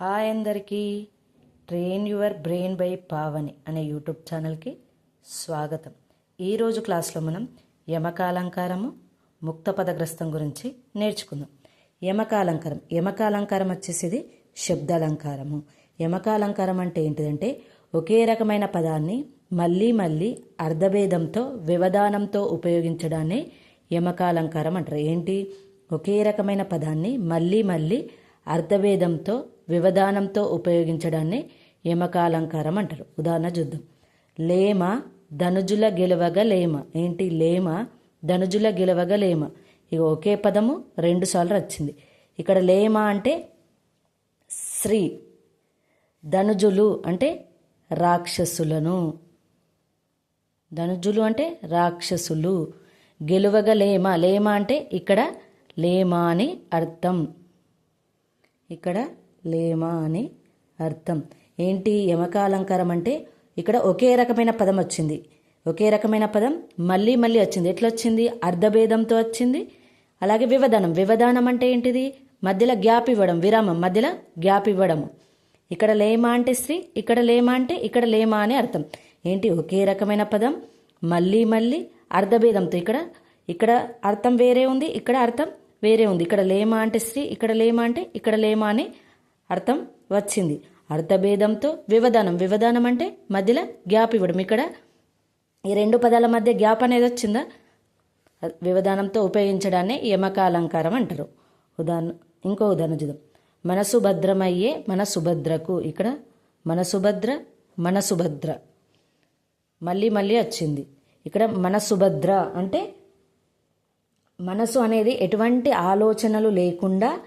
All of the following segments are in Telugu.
హాయ్ అందరికీ. Train your brain by Pavani అనే యూట్యూబ్ ఛానల్కి స్వాగతం. ఈరోజు క్లాస్లో మనం యమకాలంకారము ముక్త పదగ్రస్తం గురించి నేర్చుకుందాం. యమకాలంకారం యమకాలంకారం వచ్చేసి శబ్దాలంకారము. యమకాలంకారం అంటే ఏంటిదంటే ఒకే రకమైన పదాన్ని మళ్ళీ మళ్ళీ అర్ధభేదంతో వ్యవధానంతో ఉపయోగించడాన్ని యమకాలంకారం అంటారు. ఏంటి? ఒకే రకమైన పదాన్ని మళ్ళీ మళ్ళీ అర్థవేదంతో వివధానంతో ఉపయోగించడాన్ని యమకాలంకారం అంటారు. ఉదాహరణ చూద్దాం. లేమ ధనుజుల గెలవగ లేమ. ఏంటి లేమ? ధనుజుల గెలవగ లేమ. ఇక ఒకే పదము రెండుసార్లు వచ్చింది ఇక్కడ లేమ అంటే శ్రీ ధనుజులు అంటే రాక్షసులను. ధనుజులు అంటే రాక్షసులు. గెలువగ లేమ. లేమ అంటే ఇక్కడ లేమ అని అర్థం. ఇక్కడ లేమా అని అర్థం. ఏంటి యమకాలంకారం అంటే ఇక్కడ ఒకే రకమైన పదం వచ్చింది. ఒకే రకమైన పదం మళ్ళీ మళ్ళీ వచ్చింది. ఎట్లా వచ్చింది? అర్ధభేదంతో వచ్చింది. అలాగే వివధానం వివధానం అంటే ఏంటిది? మధ్యలో గ్యాప్ ఇవ్వడం విరామం. మధ్యలో గ్యాప్ ఇవ్వడము. ఇక్కడ లేమ అంటే స్త్రీ ఇక్కడ లేమా అంటే ఇక్కడ లేమా అని అర్థం. ఏంటి? ఒకే రకమైన పదం మళ్ళీ మళ్ళీ అర్ధభేదంతో. ఇక్కడ ఇక్కడ అర్థం వేరే ఉంది ఇక్కడ అర్థం వేరే ఉంది. ఇక్కడ లేమ అంటే స్త్రీ ఇక్కడ లేమ అంటే ఇక్కడ లేమ అని అర్థం వచ్చింది. అర్థభేదంతో వివధానం వివధానం అంటే మధ్యలో గ్యాప్ ఇవ్వడం. ఇక్కడ ఈ రెండు పదాల మధ్య గ్యాప్ అనేది వచ్చిందా? వివధానంతో ఉపయోగించడాన్ని యమకాలంకారం అంటారు. ఉదాహరణ ఇంకో ఉదాహరణ చూద్దాం. మన సుభద్రమయ్యే మన సుభద్రకు ఇక్కడ మన సుభద్ర మన సుభద్ర మళ్ళీ మళ్ళీ వచ్చింది. ఇక్కడ మన సుభద్ర అంటే మనసు అనేది ఎటువంటి ఆలోచనలు లేకుండా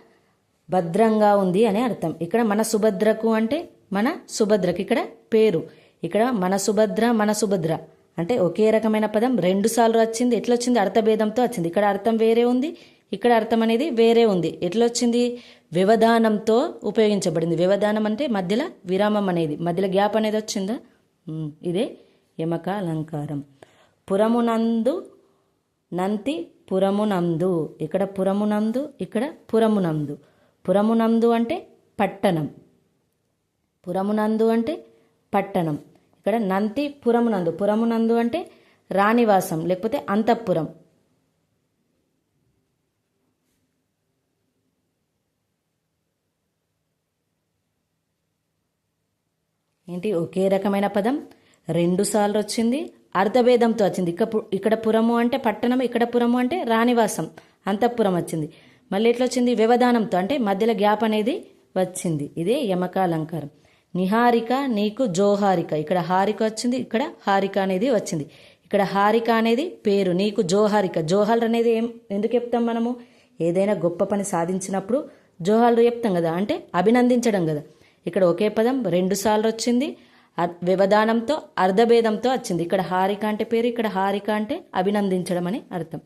భద్రంగా ఉంది అని అర్థం. ఇక్కడ మన సుభద్రకు అంటే మన సుభద్రకు ఇక్కడ పేరు. ఇక్కడ మన సుభద్ర మన సుభద్ర. అంటే ఒకే రకమైన పదం. రెండు సార్లు వచ్చింది ఎట్లా వచ్చింది అర్థభేదంతో వచ్చింది. ఇక్కడ అర్థం వేరే ఉంది ఇక్కడ అర్థం అనేది వేరే ఉంది. ఎట్లా వచ్చింది వ్యవధానంతో ఉపయోగించబడింది. వ్యవధానం అంటే మధ్యలో విరామం అనేది. మధ్యలో గ్యాప్ అనేది వచ్చిందా? ఇదే యమక అలంకారం. పురమునందు నంతి పురమునందు. ఇక్కడ పురమునందు ఇక్కడ పురమునందు. పురమునందు అంటే పట్టణం. పురమునందు అంటే పట్టణం. ఇక్కడ నంతి పురమునందు. పురమునందు అంటే రాణివాసం లేకపోతే అంతఃపురం. ఏంటి? ఒకే రకమైన పదం? రెండుసార్లు వచ్చింది. అర్ధభేదంతో వచ్చింది. ఇక్కడ ఇక్కడ పురము అంటే పట్టణం ఇక్కడ పురము అంటే రాణివాసం అంతఃపురం వచ్చింది. మళ్ళీ ఎట్లా వచ్చింది వ్యవధానంతో అంటే మధ్యలో గ్యాప్ అనేది వచ్చింది. ఇదే యమక అలంకారం నిహారిక నీకు జోహారిక. ఇక్కడ హారిక వచ్చింది ఇక్కడ హారిక అనేది వచ్చింది. ఇక్కడ హారిక అనేది పేరు నీకు జోహారిక. జోహార్ అనేది ఏం ఎందుకు చెప్తాం మనము? ఏదైనా గొప్ప పని సాధించినప్పుడు జోహాలు చెప్తాం కదా అంటే అభినందించడం కదా. ఇక్కడ ఒకే పదం రెండు సార్లు వచ్చింది వ్యవధానంతో అర్ధభేదంతో వచ్చింది. ఇక్కడ హారిక అంటే పేరు ఇక్కడ హారిక అంటే అభినందించడం అని అర్థం.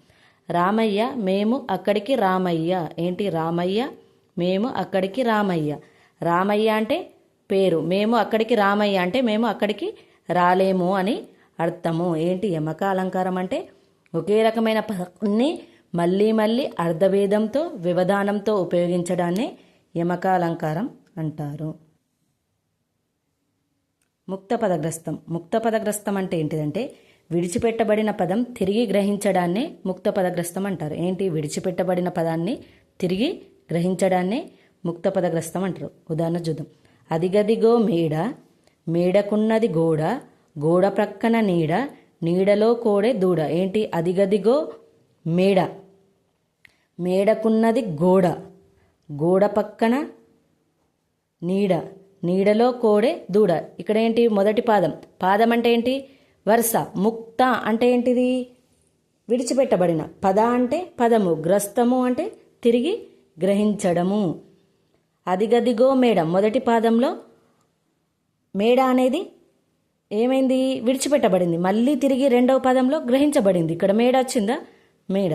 రామయ్య మేము అక్కడికి రామయ్య. ఏంటి రామయ్య? మేము అక్కడికి రామయ్య. రామయ్య అంటే పేరు. మేము అక్కడికి రామయ్య అంటే మేము అక్కడికి రాలేము అని అర్థము. ఏంటి యమక అలంకారం అంటే? ఒకే రకమైన పదాన్ని మళ్ళీ మళ్ళీ అర్ధభేదంతో వ్యవధానంతో ఉపయోగించడాన్ని యమక అలంకారం అంటారు. ముక్త పదగ్రస్తం ముక్త పదగ్రస్తం అంటే ఏంటిదంటే విడిచిపెట్టబడిన పదం తిరిగి గ్రహించడాన్ని ముక్త పదగ్రస్తం అంటారు. ఏంటి? విడిచిపెట్టబడిన పదాన్ని తిరిగి గ్రహించడాన్ని ముక్త పదగ్రస్తం అంటారు. ఉదాహరణ చూద్దాం. అదిగదిగో మేడ మేడకున్నది గోడ గోడ ప్రక్కన నీడ నీడలో కోడే దూడ. ఏంటి? అదిగదిగో మేడ మేడకున్నది గోడ గోడ పక్కన నీడ. నీడలో కోడే దూడ. ఇక్కడ ఏంటి? మొదటి పాదం. పాదం అంటే ఏంటి? వరుస. ముక్త అంటే ఏంటిది? విడిచిపెట్టబడిన. పద అంటే పదము. గ్రస్తము అంటే తిరిగి గ్రహించడము. అదిగదిగో మేడ. మొదటి పాదంలో మేడ అనేది ఏమైంది? విడిచిపెట్టబడింది. మళ్ళీ తిరిగి రెండవ పదంలో గ్రహించబడింది. ఇక్కడ మేడ వచ్చిందా? మేడ.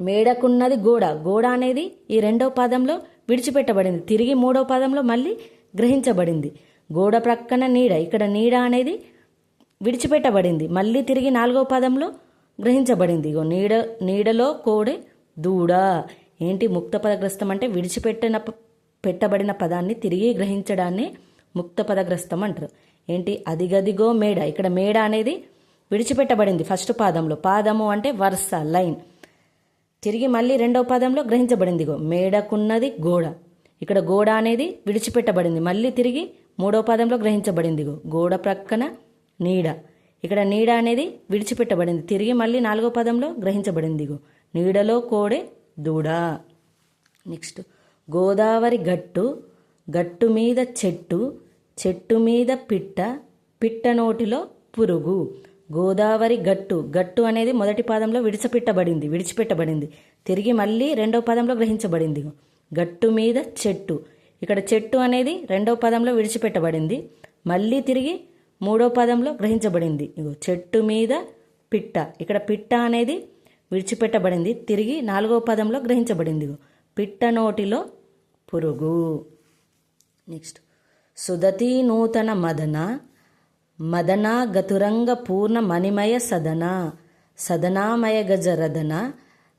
మేడకున్నది గోడ. గోడ అనేది ఈ రెండవ పాదంలో విడిచిపెట్టబడింది. తిరిగి మూడవ పాదంలో మళ్ళీ గ్రహించబడింది. గోడ ప్రక్కన నీడ ఇక్కడ నీడ అనేది విడిచిపెట్టబడింది. మళ్ళీ తిరిగి నాలుగో పదంలో గ్రహించబడింది. ఇగో నీడ నీడలో కోడే దూడ. ఏంటి ముక్త పదగ్రస్తం అంటే విడిచిపెట్టిన పెట్టబడిన పదాన్ని తిరిగి గ్రహించడాన్ని ముక్త పదగ్రస్తం అంటారు. ఏంటి? అదిగదిగో మేడ. ఇక్కడ మేడ అనేది విడిచిపెట్టబడింది ఫస్ట్ పాదంలో. పాదము అంటే వరుస లైన్. తిరిగి మళ్ళీ రెండవ పాదంలో గ్రహించబడింది. ఇగో మేడకున్నది గోడ. ఇక్కడ గోడ అనేది విడిచిపెట్టబడింది. మళ్ళీ తిరిగి మూడవ పాదంలో గ్రహించబడింది. గోడ ప్రక్కన నీడ. ఇక్కడ నీడ అనేది విడిచిపెట్టబడింది. తిరిగి మళ్ళీ నాలుగో పదంలో గ్రహించబడింది. నీడలో కోడే దూడ. నెక్స్ట్ గోదావరి గట్టు గట్టు మీద చెట్టు చెట్టు మీద పిట్ట పిట్ట నోటిలో పురుగు. గోదావరి గట్టు గట్టు అనేది మొదటి పాదంలో విడిచిపెట్టబడింది విడిచిపెట్టబడింది. తిరిగి మళ్ళీ రెండవ పదంలో గ్రహించబడింది. గట్టు మీద చెట్టు. ఇక్కడ చెట్టు అనేది రెండవ పదంలో విడిచిపెట్టబడింది. మళ్ళీ తిరిగి మూడో పదంలో గ్రహించబడింది. ఇగో చెట్టు మీద పిట్ట. ఇక్కడ పిట్ట అనేది విడిచిపెట్టబడింది. తిరిగి నాలుగో పదంలో గ్రహించబడింది. ఇగో పిట్ట నోటిలో పురుగు. నెక్స్ట్. సుదతి నూతన మదన. మదన గతురంగ పూర్ణ మణిమయ సదన. సదనామయ గజ రదన.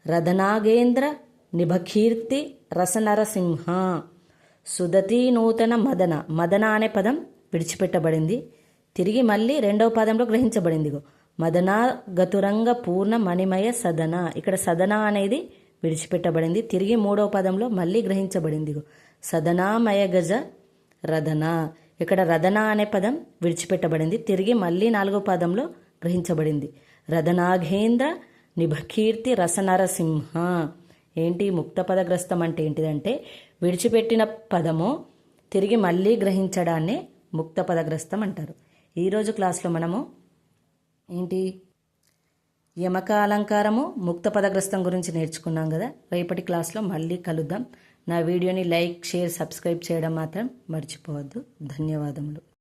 రదనాగేంద్ర నిభకీర్తి రసనరసింహ. సుదతి నూతన మదన. మదన అనే పదం విడిచిపెట్టబడింది. తిరిగి మళ్ళీ రెండవ పదంలో గ్రహించబడింది మదనా మదన గతురంగ పూర్ణ మణిమయ సదన. ఇక్కడ సదన అనేది విడిచిపెట్టబడింది. తిరిగి మూడవ పదంలో మళ్ళీ గ్రహించబడింది సదనామయ గజ రదన. ఇక్కడ రదన అనే పదం విడిచిపెట్టబడింది. తిరిగి మళ్ళీ నాలుగో పదంలో గ్రహించబడింది. రదనాఘేంద్ర నిభకీర్తి రసనరసింహ. ఏంటి ముక్త పదగ్రస్తం అంటే ఏంటిదంటే విడిచిపెట్టిన పదము తిరిగి మళ్ళీ గ్రహించడాన్ని ముక్త పదగ్రస్తం అంటారు ఈరోజు క్లాస్లో మనము ఏంటి? యమక అలంకారము ముక్త పదగ్రస్తం గురించి నేర్చుకున్నాం కదా. రేపటి క్లాస్లో మళ్ళీ కలుద్దాం. నా వీడియోని లైక్ షేర్ సబ్స్క్రైబ్ చేయడం మాత్రం మర్చిపోవద్దు. ధన్యవాదములు.